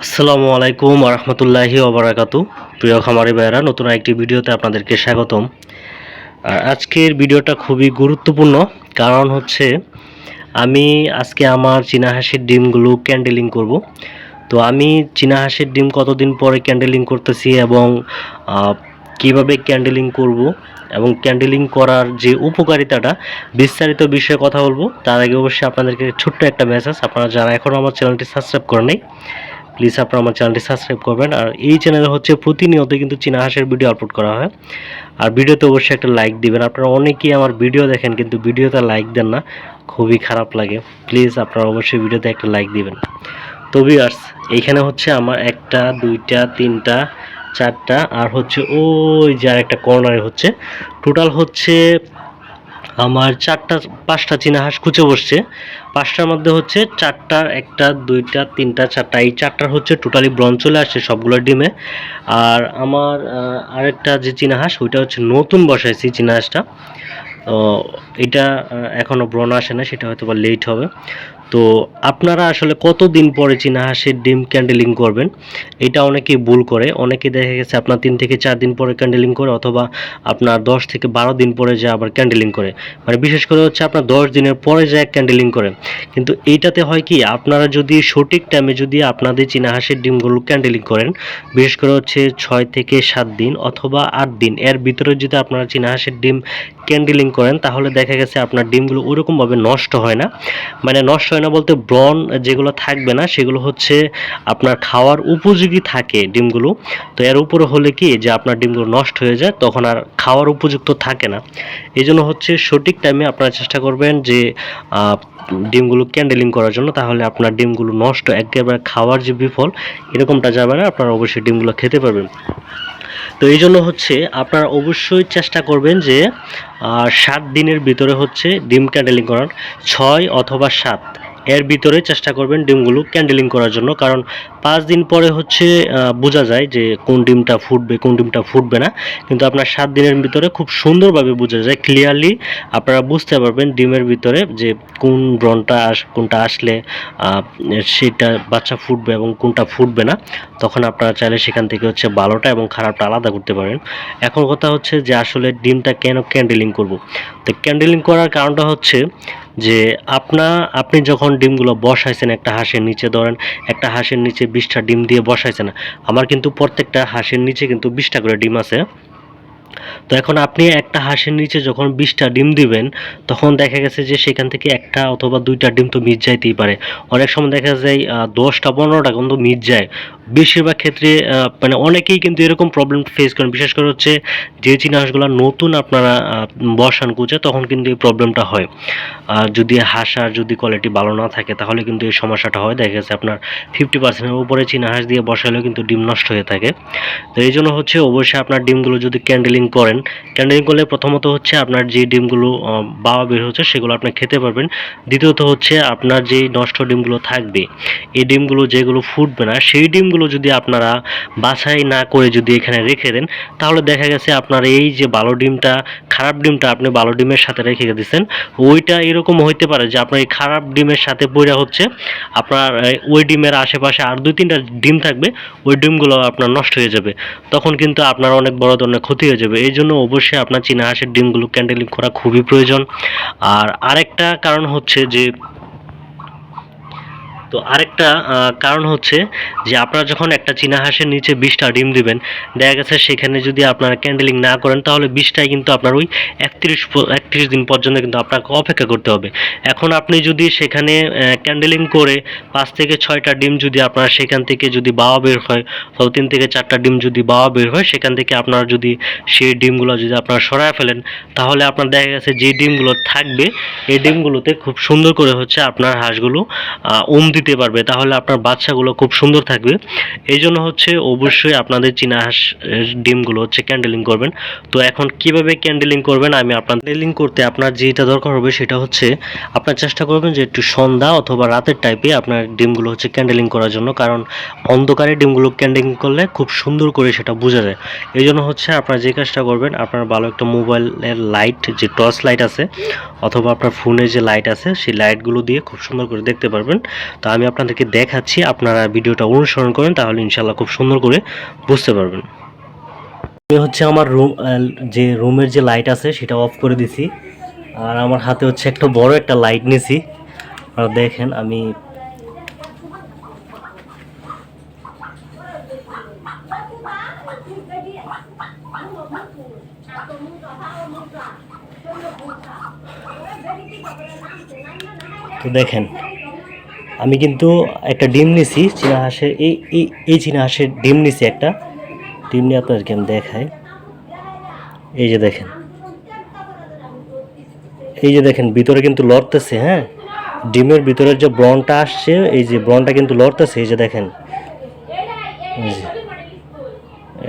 আসসালামু আলাইকুম রহমতুল্লাহি ওবরাকাতু প্রিয় খামারি ভাইয়েরা, নতুন একটি ভিডিওতে আপনাদেরকে স্বাগতম। আর আজকের ভিডিওটা খুবই গুরুত্বপূর্ণ, কারণ হচ্ছে আমি আজকে আমার চীনা হাঁসের ডিমগুলো ক্যান্ডেলিং করব। তো আমি চীনা হাঁসের ডিম কতদিন পরে ক্যান্ডেলিং করতেছি এবং কীভাবে ক্যান্ডেলিং করব এবং ক্যান্ডেলিং করার যে উপকারিতাটা, বিস্তারিত বিষয়ে কথা বলব। তার আগে অবশ্যই আপনাদেরকে ছোট্ট একটা মেসেজ আপনারা যারা এখনও আমার চ্যানেলটি সাবস্ক্রাইব করে নাই প্লিজ আপনারা আমার চ্যানেলটি সাবস্ক্রাইব করবেন। আর এই চ্যানেলে হচ্ছে প্রতিনিয়ত কিন্তু চীনা হাঁসের ভিডিও আপলোড করা হয়। আর ভিডিওতে অবশ্যই একটা লাইক দিবেন। আপনারা অনেকেই আমার ভিডিও দেখেন, কিন্তু ভিডিওতে লাইক দেন না। খুবই খারাপ লাগে। প্লিজ আপনারা অবশ্যই ভিডিওতে একটা লাইক দিবেন। তো ভিউয়ার্স এইখানে হচ্ছে আমার একটা, দুইটা, তিনটা, চারটা, আর হচ্ছে ওই যে আর একটা কর্নারে হচ্ছে। টোটাল হচ্ছে আমার চারটা, পাঁচটা চীনা হাঁস কুচে বসছে। পাঁচটার মধ্যে হচ্ছে চারটার একটা, দুইটা, তিনটা, চারটা। এই চারটার হচ্ছে টোটালি ব্রন চলে আসছে সবগুলো ডিমে। আর আমার আরেকটা যে চীনা হাঁস, ওইটা হচ্ছে নতুন বসাইছি চীনা হাঁসটা। তো এটা এখনও ব্রণ আসে না, সেটা হয়তো বা লেট হবে। তো আপনারা আসলে কতদিন পরে চীনা হাঁসের ডিম ক্যান্ডেলিং করবেন? এটা অনেকেই ভুল করে। অনেকে দেখা গেছে আপনার তিন থেকে চার দিন পরে ক্যান্ডেলিং করে অথবা আপনার দশ থেকে বারো দিন পরে যে আবার ক্যান্ডেলিং করে। মানে বিশেষ করে হচ্ছে আপনার দশ দিনের পরে যায় ক্যান্ডেলিং করে। কিন্তু এইটাতে হয় কি, আপনারা যদি সঠিক টাইমে যদি আপনাদের চীনা হাঁসের ডিমগুলো ক্যান্ডেলিং করেন, বিশেষ করে হচ্ছে ছয় থেকে সাত দিন অথবা আট দিন, এর ভিতরে যদি আপনারা চীনা হাঁসের ডিম ক্যান্ডেলিং করেন, তাহলে দেখা গেছে আপনার ডিমগুলো ওরকমভাবে নষ্ট হয় না। মানে নষ্ট হয় না বলতে ব্রন যেগুলো থাকবে না, সেগুলো হচ্ছে আপনার খাওয়ার উপযোগী থাকে ডিমগুলো। তো এর উপরে হলে কি যে আপনার ডিমগুলো নষ্ট হয়ে যায়, তখন আর খাওয়ার উপযুক্ত থাকে না। এই জন্য হচ্ছে সঠিক টাইমে আপনারা চেষ্টা করবেন যে ডিমগুলো ক্যান্ডেলিং করার জন্য। তাহলে আপনার ডিমগুলো নষ্ট, একেবারে খাওয়ার যে বিফল, এরকমটা যাবে না, আপনারা অবশ্যই ডিমগুলো খেতে পারবেন। তো এই জন্য হচ্ছে আপনারা অবশ্যই চেষ্টা করবেন যে সাত দিনের ভিতরে হচ্ছে ডিম ক্যান্ডেলিং করার। ছয় অথবা সাত। এর ভিতরে চেষ্টা করবেন ডিমগুলো ক্যান্ডেলিং করার জন্য, কারণ পাঁচ দিন পরে হচ্ছে বোঝা যায় যে কোন ডিমটা ফুটবে, কোন ডিমটা ফুটবে না। কিন্তু আপনার সাত দিনের ভিতরে খুব সুন্দরভাবে বোঝা যায় ক্লিয়ারলি আপনারা বুঝতে পারবেন ডিমের ভিতরে যে কোন ব্রনটা আস, কোনটা আসলে সেটা বাচ্চা ফুটবে এবং কোনটা ফুটবে না। তখন আপনারা চাইলে সেখান থেকে হচ্ছে ভালোটা এবং খারাপটা আলাদা করতে পারেন। এখন কথা হচ্ছে যে আসলে ডিমটা কেন ক্যান্ডেলিং করব? তো ক্যান্ডেলিং করার কারণটা হচ্ছে যে আপনা, আপনি যখন ডিমগুলো বসাইছেন, একটা হাঁসের নিচে ধরেন, একটা হাঁসের নিচে বিশটা ডিম দিয়ে বসাইছেন, আমার কিন্তু প্রত্যেকটা হাঁসের নিচে কিন্তু বিশটা করে ডিম আছে। তো এখন আপনি একটা হাঁসের নিচে যখন বিশটা ডিম দিবেন, তখন দেখা গেছে যে সেখান থেকে একটা অথবা দুইটা ডিম তো মিস যাইতেই পারে। অনেক সময় দেখা যায় দশটা, পনেরোটা কিন্তু মিস যায়। বেশিরভাগ ক্ষেত্রে মানে অনেকেই কিন্তু এরকম প্রবলেম ফেস করেন। বিশেষ করে হচ্ছে যে চীনা হাঁসগুলো নতুন আপনারা বসান কুচে, তখন কিন্তু এই প্রবলেমটা হয়। আর যদি হাঁসার যদি কোয়ালিটি ভালো না থাকে, তাহলে কিন্তু এই সমস্যাটা হয়। দেখা গেছে আপনার ফিফটি পার্সেন্টের উপরে চীনা হাঁস দিয়ে বসালেও কিন্তু ডিম নষ্ট হয়ে থাকে। তো এই জন্য হচ্ছে অবশ্যই আপনার ডিমগুলো যদি ক্যান্ডেলিং করেন। ক্যান্ডেলিং করলে প্রথমত হচ্ছে আপনার যে ডিমগুলো বাওয়া বের হচ্ছে সেগুলো আপনি খেতে পারবেন। দ্বিতীয়ত হচ্ছে আপনার যেই নষ্ট ডিমগুলো থাকবে, এই ডিমগুলো যেগুলো ফুটবে না, সেই ডিমগুলো যদি আপনারা বাছাই না করে যদি এখানে রেখে দেন, তাহলে দেখা গেছে আপনার এই যে ভালো ডিমটা, খারাপ ডিমটা আপনি ভালো ডিমের সাথে রেখে দিয়েছেন। ওইটা এরকম হইতে পারে যে আপনার এই খারাপ ডিমের সাথে পড়া হচ্ছে, আপনার ওই ডিমের আশেপাশে আর দুই তিনটা ডিম থাকবে, ওই ডিমগুলো আপনার নষ্ট হয়ে যাবে। তখন কিন্তু আপনার অনেক বড় ধরনের ক্ষতি হয়ে যাবে। এই জন্য অবশ্যই আপনার চীনা হাঁসের ডিমগুলো ক্যান্ডেলিং করা খুবই প্রয়োজন। আর আরেকটা কারণ হচ্ছে যে তো আরেকটা কারণ হচ্ছে যে আপনারা যখন একটা চীনা হাঁসের নিচে বিশটা ডিম দিবেন, দেখা গেছে সেখানে যদি আপনারা ক্যান্ডেলিং না করেন, তাহলে বিশটাই কিন্তু আপনার ওই একত্রিশ একত্রিশ দিন পর্যন্ত কিন্তু আপনাকে অপেক্ষা করতে হবে। এখন আপনি যদি সেখানে ক্যান্ডেলিং করে পাঁচ থেকে ছয়টা ডিম যদি আপনার সেখান থেকে যদি বাওয়া বের হয়, অথবা তিন থেকে চারটা ডিম যদি বাওয়া বের হয়, সেখান থেকে আপনার যদি সেই ডিমগুলো যদি আপনারা সরায় ফেলেন, তাহলে আপনার দেখা গেছে যে ডিমগুলো থাকবে, এই ডিমগুলোতে খুব সুন্দর করে হচ্ছে আপনার হাঁসগুলো উম দিতে পারবে, তাহলে আপনার বাচ্চাগুলো খুব সুন্দর থাকবে। এই জন্য হচ্ছে অবশ্যই আপনাদের চীনা হাঁস ডিমগুলো হচ্ছে ক্যান্ডেলিং করবেন। তো এখন কীভাবে ক্যান্ডেলিং করবেন আমি আপনার ক্যান্ডেলিং করতে আপনার যেটা দরকার হবে সেটা হচ্ছে আপনার চেষ্টা করবেন যে একটু সন্ধ্যা অথবা রাতের টাইপে আপনার ডিমগুলো হচ্ছে ক্যান্ডেলিং করার জন্য, কারণ অন্ধকারে ডিমগুলো ক্যান্ডেলিং করলে খুব সুন্দর করে সেটা বোঝা যায়। এই জন্য হচ্ছে আপনার যে কাজটা করবেন, আপনার ভালো একটা মোবাইলের লাইট যে টর্চ লাইট আছে, অথবা আপনার ফোনে যে লাইট আছে, সেই লাইটগুলো দিয়ে খুব সুন্দর করে দেখতে পারবেন। তো আমি আপনাদেরকে দেখাচ্ছি, আপনারা ভিডিওটা অনুসরণ করেন, তাহলে ইনশাল্লাহ খুব সুন্দর করে বুঝতে পারবেন। আমি হচ্ছে আমার রুম যে রুমের যে লাইট আছে, সেটা অফ করে দিছি। আর আমার হাতে হচ্ছে একটা বড় একটা লাইট নিছি। আপনারা দেখেন, আমি তো দেখেন আমি কিন্তু একটা ডিম নিছি, চীনা হাঁসের, এই এই চীনা হাঁসের ডিম নিছি একটা। ডিম নিয়ে আপনাদেরকে আমি দেখাই। এই যে দেখেন। এই যে দেখেন, ভিতরে কিন্তু লড়তেছে হ্যাঁ? ডিমের ভিতরের যে ব্রনটা আসছে, এই যে ব্রনটা কিন্তু লড়তেছে, এই যে দেখেন।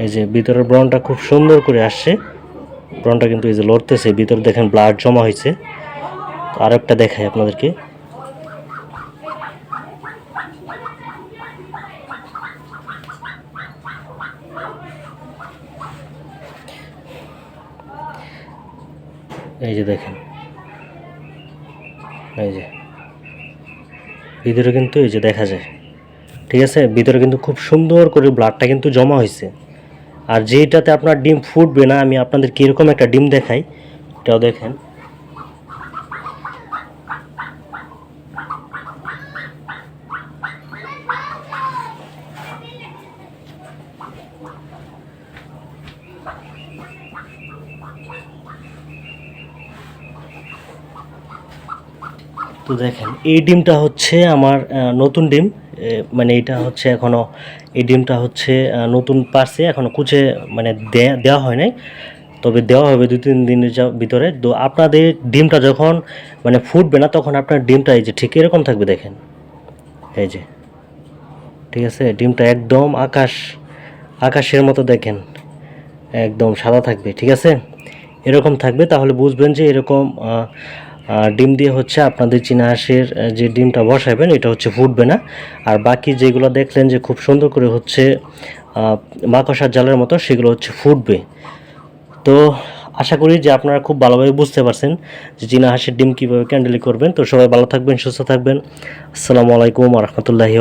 এই যে ভিতরের ব্রনটা খুব সুন্দর করে আসছে। ব্রনটা কিন্তু এই যে লড়তেছে, ভিতরে দেখেন ব্লাড জমা হয়েছে। আর একটা দেখাই আপনাদেরকে। এই যে দেখেন। এই যে। ভিতরে কিন্তু এই যে দেখা যায়। ঠিক আছে? ভিতরে কিন্তু খুব সুন্দর করে ব্লাডটা কিন্তু জমা হয়েছে আর যেটাতে আপনার ডিম ফুটবে না, আমি আপনাদের কীরকম একটা ডিম দেখাই, এটাও দেখেন। তো দেখেন, এই ডিমটা হচ্ছে আমার নতুন ডিম। মানে এটা হচ্ছে এখনও, এই ডিমটা হচ্ছে নতুন পারছে, এখনও কুচে মানে দেওয়া হয় নাই। তবে দেওয়া হবে দু তিন দিনের ভিতরে। তো আপনাদের ডিমটা যখন মানে ফুটবে না, তখন আপনার ডিমটা এই যে, ঠিক এরকম থাকবে, দেখেন। এই যে, ঠিক আছে? ডিমটা একদম আকাশ, আকাশের মতো দেখেন। একদম সাদা থাকবে, ঠিক আছে? এরকম থাকবে তাহলে বুঝবেন যে এরকম ডিম দিয়ে হচ্ছে আপনাদের চীনা হাঁসের যে ডিমটা বসাবেন এটা হচ্ছে ফুটবে না। আর বাকি যেগুলো দেখলেন যে খুব সুন্দর করে হচ্ছে আহ, মাকড়সার জালের মতো সেগুলো হচ্ছে ফুটবে। তো আশা করি যে আপনারা খুব ভালোভাবে বুঝতে পারছেন যে চীনা হাঁসের ডিম কীভাবে ক্যান্ডেলি করবেন। তো সবাই ভালো থাকবেন সুস্থ থাকবেন। আসসালামু আলাইকুম রহমতুল্লাহি